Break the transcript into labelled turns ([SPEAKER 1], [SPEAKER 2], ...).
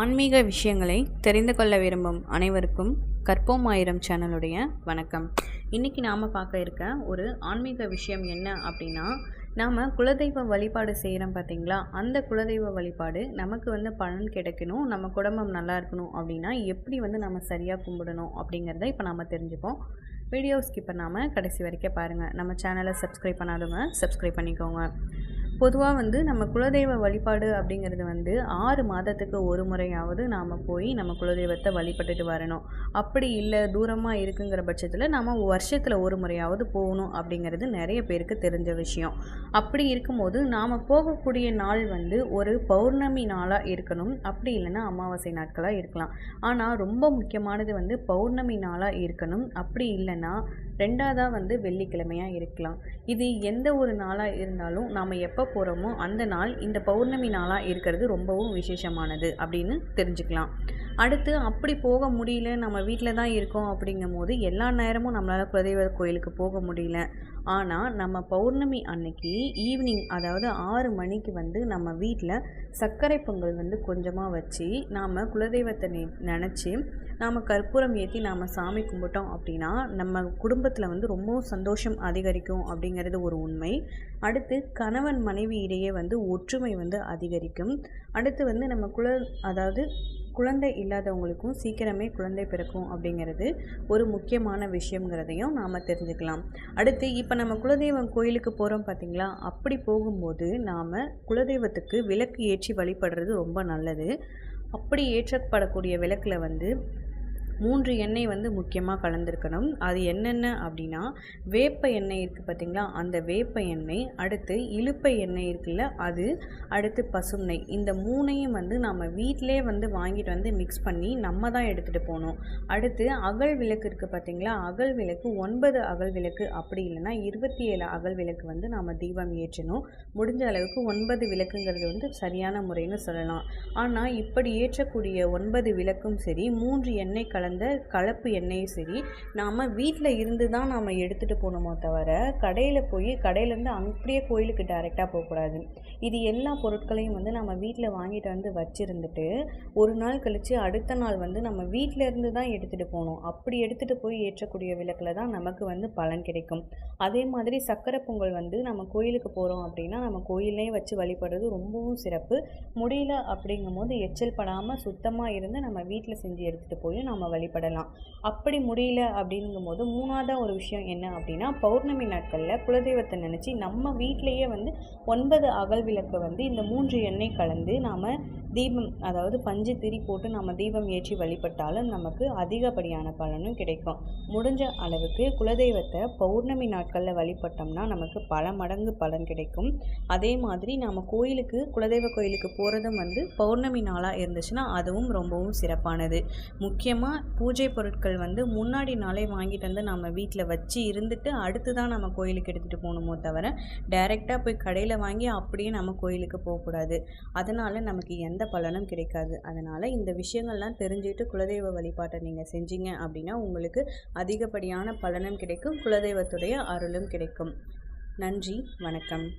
[SPEAKER 1] ஆன்மீக விஷயங்களை தெரிந்து கொள்ள விரும்பும் அனைவருக்கும் கற்போம் ஆயிரம் சேனலுடைய வணக்கம். இன்றைக்கி நாம் பார்க்க இருக்க ஒரு ஆன்மீக விஷயம் என்ன அப்படின்னா நாம் குலதெய்வ வழிபாடு செய்கிறோம் பார்த்தீங்களா அந்த குலதெய்வ வழிபாடு நமக்கு வந்து பலன் கிடைக்கணும் நம்ம குடும்பம் நல்லா இருக்கணும் அப்படின்னா எப்படி வந்து நம்ம சரியாக கும்பிடணும் அப்படிங்கிறத இப்போ நாம் தெரிஞ்சுப்போம். வீடியோ ஸ்கிப் பண்ணாமல் கடைசி வரைக்கும் பாருங்கள் நம்ம சேனலை சப்ஸ்கிரைப் பண்ணாதவங்க சப்ஸ்கிரைப் பண்ணிக்கோங்க. பொதுவாக வந்து நம்ம குலதெய்வ வழிபாடு அப்படிங்கிறது வந்து ஆறு மாதத்துக்கு ஒரு முறையாவது நாம் போய் நம்ம குலதெய்வத்தை வழிபட்டுட்டு வரணும். அப்படி இல்லை தூரமாக இருக்குங்கிற பட்சத்தில் நம்ம வருஷத்தில் ஒரு முறையாவது போகணும் அப்படிங்கிறது நிறைய பேருக்கு தெரிஞ்ச விஷயம். அப்படி இருக்கும்போது நாம் போகக்கூடிய நாள் வந்து ஒரு பௌர்ணமி நாளாக இருக்கணும். அப்படி இல்லைன்னா அமாவாசை நாட்களாக இருக்கலாம். ஆனால் ரொம்ப முக்கியமானது வந்து பௌர்ணமி நாளாக இருக்கணும். அப்படி இல்லைன்னா ரெண்டாவதாக வந்து வெள்ளிக்கிழமையாக இருக்கலாம். இது எந்த ஒரு நாளாக இருந்தாலும் நாம் எப்போ போகிறோமோ அந்த நாள் இந்த பௌர்ணமி நாளாக இருக்கிறது ரொம்பவும் விசேஷமானது அப்படின்னு தெரிஞ்சுக்கலாம். அடுத்து அப்படி போக முடியல நம்ம வீட்டில் தான் இருக்கோம் அப்படிங்கும் போது எல்லா நேரமும் நம்மளால் குலதெய்வ கோயிலுக்கு போக முடியல. ஆனால் நம்ம பௌர்ணமி அன்னைக்கு ஈவினிங் அதாவது ஆறு மணிக்கு வந்து நம்ம வீட்டில் சர்க்கரை பொங்கல் வந்து கொஞ்சமாக வச்சு நாம் குலதெய்வத்தை நினச்சி நாம் கற்பூரம் ஏற்றி நாம் சாமி கும்பிட்டோம் அப்படின்னா நம்ம குடும்பத்தில் வந்து ரொம்பவும் சந்தோஷம் அதிகரிக்கும் அப்படிங்கிறது ஒரு உண்மை. அடுத்து கணவன் மனைவி இடையே வந்து ஒற்றுமை வந்து அதிகரிக்கும். அடுத்து வந்து நம்ம குல அதாவது குழந்தை இல்லாதவங்களுக்கும் சீக்கிரமே குழந்தை பிறக்கும் அப்படிங்கிறது ஒரு முக்கியமான விஷயங்கிறதையும் நாம் தெரிஞ்சுக்கலாம். அடுத்து இப்போ நம்ம குலதெய்வம் கோயிலுக்கு போகிறோம் பார்த்திங்களா அப்படி போகும்போது நாம் குலதெய்வத்துக்கு விளக்கு ஏற்றி வழிபடுறது ரொம்ப நல்லது. அப்படி ஏற்றப்படக்கூடிய விளக்கில் வந்து மூன்று எண்ணெய் வந்து முக்கியமாக கலந்துருக்கணும். அது என்னென்ன அப்படின்னா வேப்ப எண்ணெய் இருக்குது பார்த்திங்களா அந்த வேப்ப எண்ணெய் அடுத்து இழுப்பை எண்ணெய் இருக்குல்ல அது அடுத்து பசுமை இந்த மூணையும் வந்து நம்ம வீட்டிலே வந்து வாங்கிட்டு வந்து மிக்ஸ் பண்ணி நம்ம தான் எடுத்துகிட்டு போகணும். அடுத்து அகல் விளக்கு இருக்குது பார்த்திங்களா அகல் விளக்கு ஒன்பது அகல் விளக்கு அப்படி இல்லைன்னா இருபத்தி ஏழு அகல் விளக்கு வந்து நாம் தீபம் ஏற்றணும். முடிஞ்ச அளவுக்கு ஒன்பது விளக்குங்கிறது வந்து சரியான முறைன்னு சொல்லலாம். ஆனால் இப்படி ஏற்றக்கூடிய ஒன்பது விளக்கும் சரி மூன்று எண்ணெய் கலந்து அந்த கலப்பு எண்ணெயும் சரி நாம் வீட்டில் இருந்து தான் நாம் எடுத்துகிட்டு போகணுமோ தவிர கடையில் போய் கடையிலேருந்து அப்படியே கோயிலுக்கு டைரெக்டாக போகக்கூடாது இது எல்லா பொருட்களையும் வந்து நம்ம வீட்டில் வாங்கிட்டு வந்து வச்சுருந்துட்டு ஒரு நாள் கழித்து அடுத்த நாள் வந்து நம்ம வீட்டில் இருந்து தான் எடுத்துகிட்டு போகணும். அப்படி எடுத்துகிட்டு போய் ஏற்றக்கூடிய விளக்கில் தான் நமக்கு வந்து பலன் கிடைக்கும். அதே மாதிரி சக்கரை பொங்கல் வந்து நம்ம கோயிலுக்கு போகிறோம் அப்படின்னா நம்ம கோயிலே வச்சு வழிபடுறது ரொம்பவும் சிறப்பு. முடியல அப்படிங்கும் போது எச்சல் படாமல் சுத்தமாக இருந்து நம்ம வீட்டில் செஞ்சு எடுத்துகிட்டு போய் நம்ம வழிபடலாம் அப்படி முடியல அப்படிங்கும் போது மூணாவதாக ஒரு விஷயம் என்ன அப்படின்னா பௌர்ணமி நாட்களில் குலதெய்வத்தை நினச்சி நம்ம வீட்டிலையே வந்து ஒன்பது அகல் விளக்கை வந்து இந்த மூன்று எண்ணெய் கலந்து நாம் தீபம் அதாவது பஞ்சு திரி போட்டு நம்ம தீபம் ஏற்றி வழிபட்டாலும் நமக்கு அதிகப்படியான பலனும் கிடைக்கும். முடிஞ்ச அளவுக்கு குலதெய்வத்தை பௌர்ணமி நாட்களில் வழிபட்டோம்னா நமக்கு பல மடங்கு பலன் கிடைக்கும். அதே மாதிரி நம்ம கோயிலுக்கு குலதெய்வ கோயிலுக்கு போகிறதும் வந்து பௌர்ணமி நாளாக இருந்துச்சுன்னா அதுவும் ரொம்பவும் சிறப்பானது. முக்கியமாக பூஜை பொருட்கள் வந்து முன்னாடி நாளே வாங்கிட்டு வந்து நம்ம வீட்டில் வச்சு இருந்துட்டு அடுத்து தான் நம்ம கோயிலுக்கு எடுத்துகிட்டு போகணுமோ தவிர டைரெக்டாக போய் கடையில் வாங்கி அப்படியே நம்ம கோயிலுக்கு போகக்கூடாது. அதனால் நமக்கு எந்த பலனும் கிடைக்காது. அதனால் இந்த விஷயங்கள்லாம் தெரிஞ்சுட்டு குலதெய்வ வழிபாட்டை நீங்கள் செஞ்சீங்க அப்படின்னா உங்களுக்கு அதிகப்படியான பலனும் கிடைக்கும் குலதெய்வத்துடைய அருளும் கிடைக்கும். நன்றி வணக்கம்.